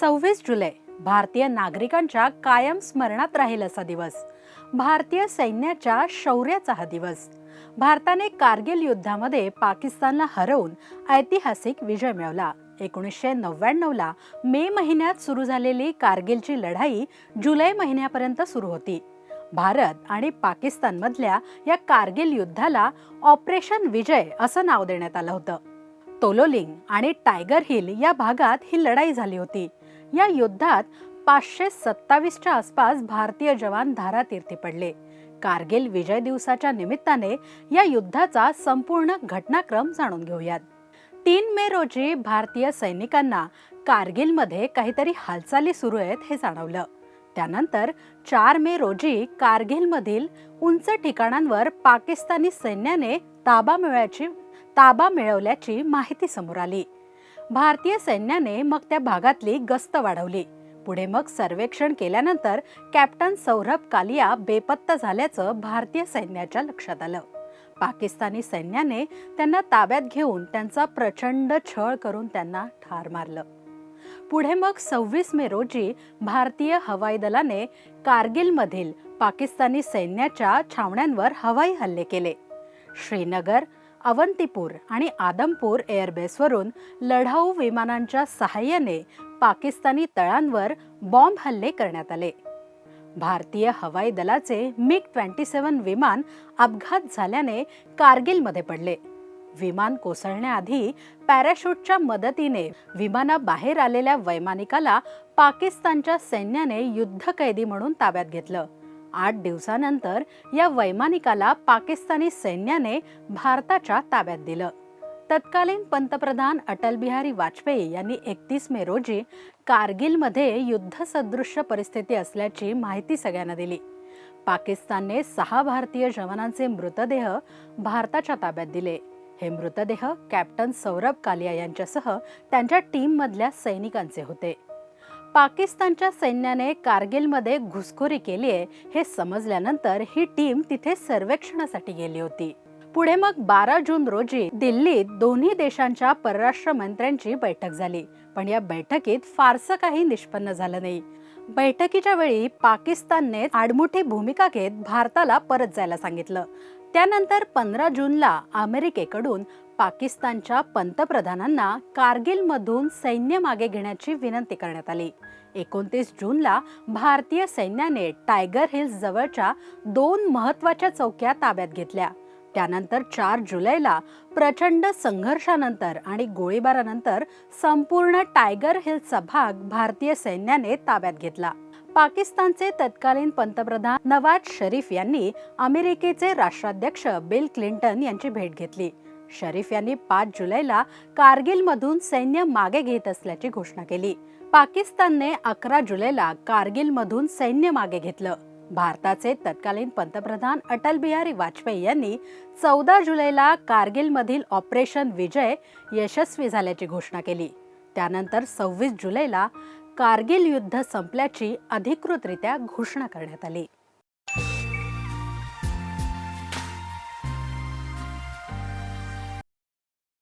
सव्वीस जुलै भारतीय नागरिकांच्या कायम स्मरणात राहील असा दिवस. भारतीय सैन्याच्या शौर्याचा हा दिवस. भारताने कारगिल युद्धामध्ये पाकिस्तानला हरवून ऐतिहासिक विजय मिळवला. एकोणीसशे नव्याण्णवला मे महिन्यात सुरू झालेली कारगिलची लढाई जुलै महिन्यापर्यंत सुरू होती. भारत आणि पाकिस्तानमधल्या या कारगिल युद्धाला ऑपरेशन विजय असं नाव देण्यात आलं होतं. तोलोलिंग आणि टायगर हिल या भागात ही लढाई झाली होती. या युद्धात पाचशे सत्तावीसच्या आसपास भारतीय जवान धारातीर्थी पडले. कारगिल विजय दिवसाच्या निमित्ताने या युद्धाचा संपूर्ण घटनाक्रम जाणून घेऊयात. तीन मे रोजी भारतीय सैनिकांना कारगिलमध्ये काहीतरी हालचाली सुरू आहेत हे जाणवलं. त्यानंतर चार मे रोजी कारगिलमधील उंच ठिकाणांवर पाकिस्तानी सैन्याने ताबा मिळवायची ताबा मिळवल्याची माहिती समोर आली. भारतीय सैन्याने मग त्या भागातली गस्त वाढवली. पुढे मग सर्वेक्षण केल्यानंतर कॅप्टन सौरभ कालिया बेपत्ता झाल्याचं भारतीय सैन्याच्या लक्षात आलं. पाकिस्तानी सैन्याने त्यांना ताब्यात घेऊन त्यांचा प्रचंड छळ करून त्यांना ठार मारलं. पुढे मग सव्वीस मे रोजी भारतीय हवाई दलाने कारगिलमधील पाकिस्तानी सैन्याच्या छावण्यांवर हवाई हल्ले केले. श्रीनगर अवंतीपूर आणि आदमपूर एअरबेसवरून लढाऊ विमानांच्या सहाय्याने पाकिस्तानी तळांवर बॉम्ब हल्ले करण्यात आले. भारतीय हवाई दलाचे मिग ट्वेंटी सेवन विमान अपघात झाल्याने कारगिलमध्ये पडले. विमान कोसळण्याआधी पॅराशूटच्या मदतीने विमानाबाहेर आलेल्या वैमानिकाला पाकिस्तानच्या सैन्याने युद्धकैदी म्हणून ताब्यात घेतलं. आठ दिवसानंतर या वैमानिकाला पाकिस्तानी सैन्याने भारताच्या ताब्यात दिलं. तत्कालीन पंतप्रधान अटल बिहारी वाजपेयी यांनी एकतीस मे रोजी कारगिलमध्ये युद्धसदृश्य परिस्थिती असल्याची माहिती सगळ्यांना दिली. पाकिस्तानने सहा भारतीय जवानांचे मृतदेह भारताच्या ताब्यात दिले. हे मृतदेह कॅप्टन सौरभ कालिया यांच्यासह त्यांच्या टीममधल्या सैनिकांचे होते. पाकिस्तानच्या सैन्याने कारगिलमध्ये घुसखोरी केली आहे हे समजल्यानंतर ही टीम तिथे सर्वेक्षणासाठी गेली होती. पुढे मग बारा जून रोजी दिल्लीत दोन्ही देशांच्या परराष्ट्र मंत्र्यांची बैठक झाली पण या बैठकीत फारसं काही निष्पन्न झालं नाही. बैठकीच्या वेळी पाकिस्तानने आडमुठी भूमिका घेत भारताला परत जायला सांगितलं. त्यानंतर पंधरा जूनला अमेरिकेकडून पाकिस्तानच्या पंतप्रधानांना कारगिलमधून सैन्य मागे घेण्याची विनंती करण्यात आली. एकोणतीस जूनला भारतीय सैन्याने टायगर हिल्स जवळच्या दोन महत्त्वाच्या चौक्या ताब्यात घेतल्या. त्यानंतर चार जुलैला प्रचंड संघर्षानंतर आणि गोळीबारानंतर संपूर्ण टायगर हिल्सचा भाग भारतीय सैन्याने ताब्यात घेतला. पाकिस्तानचे तत्कालीन पंतप्रधान नवाज शरीफ यांनी अमेरिकेचे राष्ट्राध्यक्ष बिल क्लिंटन यांची भेट घेतली. शरीफ यांनी पाच जुलैला कारगिलमधून सैन्य मागे घेत असल्याची घोषणा केली. पाकिस्तानने अकरा जुलैला कारगिलमधून सैन्य मागे घेतलं. भारताचे तत्कालीन पंतप्रधान अटल बिहारी वाजपेयी यांनी चौदा जुलैला कारगिलमधील ऑपरेशन विजय यशस्वी झाल्याची घोषणा केली. त्यानंतर सव्वीस जुलैला कारगिल युद्ध संपल्याची अधिकृतरित्या घोषणा करण्यात आली.